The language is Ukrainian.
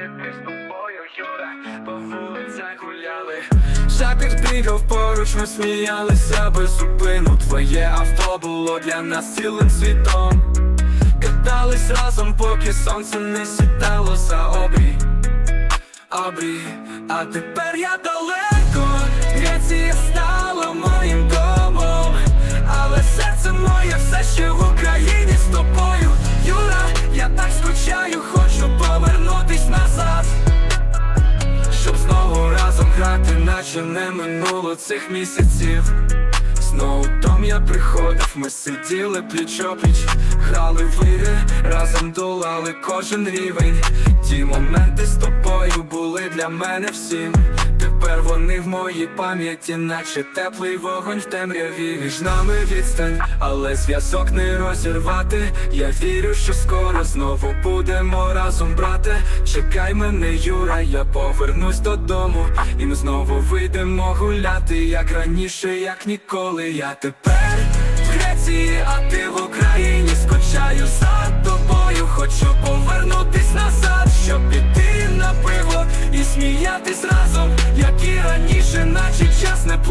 як ми з тобою, Юра, по вулицях гуляли. Шапір бігав поруч, ми сміялися без зупину. Твоє авто було для нас цілим світом. Катались разом, поки сонце не сідало за обрій. Обрій, а тепер я далеко, знову наче не минуло цих місяців. Знову дом я приходив, ми сиділи пліч-опліч, грали в ігри, разом долали кожен рівень. Ті моменти з тобою були для мене всім. Тепер вони в моїй пам'яті, наче теплий вогонь в темряві між нами відстань, але зв'язок не розірвати. Я вірю, що скоро знову будемо разом, брате. Чекай мене, Юра, я повернусь додому, і ми знову вийдемо гуляти, як раніше, як ніколи. Я тепер в Греції, а ти в Україні сміятись разом, як і раніше, наче час не.